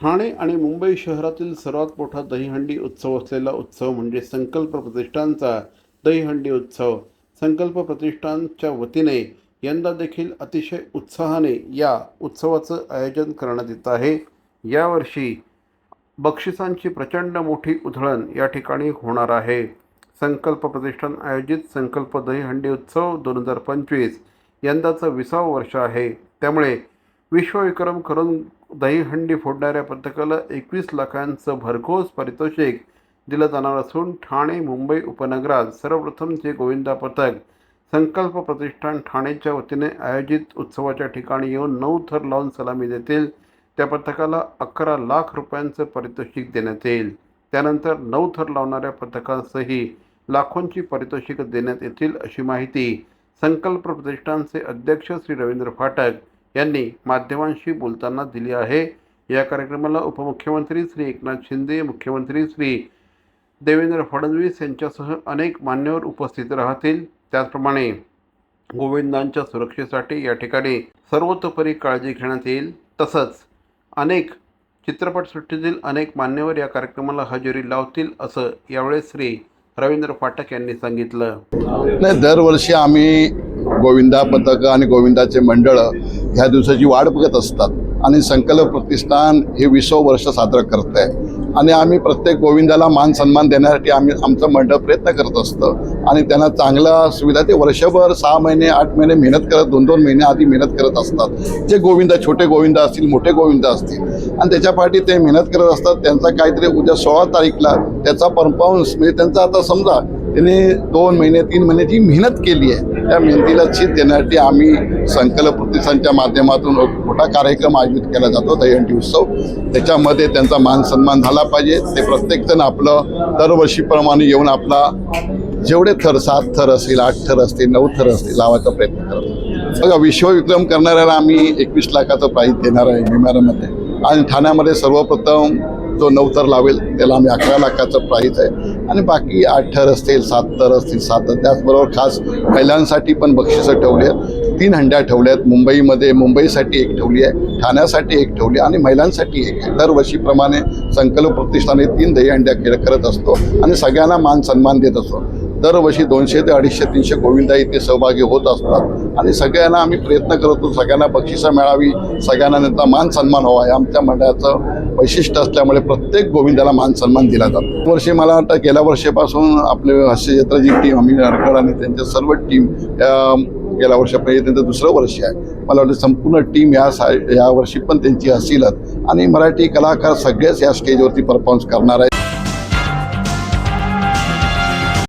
ठाणे आणि मुंबई शहरातील सर्वात मोठा दहीहंडी उत्सव असलेला उत्सव म्हणजे संकल्प प्रतिष्ठानचा दहीहंडी उत्सव. संकल्प प्रतिष्ठानच्या वतीने यंदा देखील अतिशय उत्साहाने या उत्सवाचं आयोजन करण्यात येत आहे. यावर्षी बक्षिसांची प्रचंड मोठी उधळण या ठिकाणी होणार आहे. संकल्प प्रतिष्ठान आयोजित संकल्प दहीहंडी उत्सव दोन हजार पंचवीस यंदाचं विसावं वर्ष आहे. त्यामुळे विश्वविक्रम करून दहीहंडी फोडणाऱ्या पथकाला एकवीस लाखांचं भरघोस पारितोषिक दिलं जाणार असून ठाणे मुंबई उपनगरात सर्वप्रथम जे गोविंदा पथक संकल्प प्रतिष्ठान ठाणेच्या वतीने आयोजित उत्सवाच्या ठिकाणी येऊन नऊ थर लावून सलामी देतील. त्या पथकाला अकरा लाख रुपयांचं पारितोषिक देण्यात येईल. त्यानंतर नऊ थर लावणाऱ्या पथकासही लाखोंची पारितोषिकं देण्यात येतील अशी माहिती संकल्प प्रतिष्ठानचे अध्यक्ष श्री रवींद्र फाटक यांनी माध्यमांशी बोलताना दिली आहे. या कार्यक्रमाला उपमुख्यमंत्री श्री एकनाथ शिंदे मुख्यमंत्री श्री देवेंद्र फडणवीस यांच्यासह अनेक मान्यवर उपस्थित राहतील. त्याचप्रमाणे गोविंदांच्या सुरक्षेसाठी या ठिकाणी सर्वतोपरी काळजी घेण्यात येईल. तसंच अनेक चित्रपटसृष्टीतील अनेक मान्यवर या कार्यक्रमाला हजेरी लावतील असं यावेळेस श्री रवींद्र फाटक यांनी सांगितलं. नाही दरवर्षी आम्ही गोविंदा पथक आणि गोविंदाचे मंडळं ह्या दिवसाची वाट बघत असतात. आणि संकल्प प्रतिष्ठान हे विसव वर्ष साजरं करत आहे. आणि आम्ही प्रत्येक गोविंदाला मान सन्मान देण्यासाठी आम्ही आमचं मंडळ प्रयत्न करत असतं. आणि त्यांना चांगला सुविधा ते वर्षभर सहा महिने आठ महिने मेहनत करत दोन दोन महिने आधी मेहनत करत असतात. जे गोविंदा छोटे गोविंदा असतील मोठे गोविंदा असतील आणि त्याच्या पाठी ते मेहनत करत असतात. त्यांचा काहीतरी उद्या सोळा तारीखला त्याचा परफॉर्मन्स म्हणजे त्यांचा आता समजा त्यांनी दोन महिने तीन महिन्याची मेहनत केली आहे. त्या मेहंदीला छीत देण्यासाठी आम्ही संकल्प प्रतिष्ठानच्या माध्यमातून मोठा कार्यक्रम आयोजित केला जातो दहीहंडी उत्सव. त्याच्यामध्ये त्यांचा मान सन्मान झाला पाहिजे. ते प्रत्येकजण आपलं दरवर्षीप्रमाणे येऊन आपला जेवढे थर सात थर असतील आठ थर असतील नऊ थर असतील लावायचा प्रयत्न करतो बघा विश्वविक्रम करणाऱ्याला आम्ही एकवीस लाखाचं प्राईज देणार आहे विमानामध्ये आणि ठाण्यामध्ये सर्वप्रथम जो नऊ थर लावेल त्याला आम्ही अकरा लाखाचं प्राईज आहे. आणि बाकी आठ थर असतील सात थर असतील सात त्याचबरोबर खास महिलांसाठी पण बक्षिसं ठेवली आहेत. तीन हंड्या ठेवल्या आहेत मुंबईमध्ये मुंबईसाठी एक ठेवली आहे ठाण्यासाठी एक ठेवली आणि महिलांसाठी एक आहे. दरवर्षीप्रमाणे संकल्प प्रतिष्ठाने तीन दहीहंड्या खेळ करत असतो आणि सगळ्यांना मान सन्मान देत असतो. दरवर्षी दोनशे ते अडीचशे तीनशे गोविंदा इथे सहभागी होत असतात. आणि सगळ्यांना आम्ही प्रयत्न करतो सगळ्यांना बक्षिसं मिळावी सगळ्यांना त्यांचा मान सन्मान व्हावा हो आमच्या मंडळाचं वैशिष्ट्य असल्यामुळे प्रत्येक गोविंदाला मान सन्मान दिला जातो. वर्षी मला वाटतं गेल्या वर्षीपासून आपले हास्यजत्राची टीम अमित अडकड आणि त्यांच्या सर्व टीम गेल्या वर्षापर्यंत त्यांचं दुसरं वर्ष आहे. मला वाटतं संपूर्ण टीम या सा या वर्षी पण त्यांची असेलच आणि मराठी कलाकार सगळेच या स्टेजवरती परफॉर्मन्स करणार आहेत.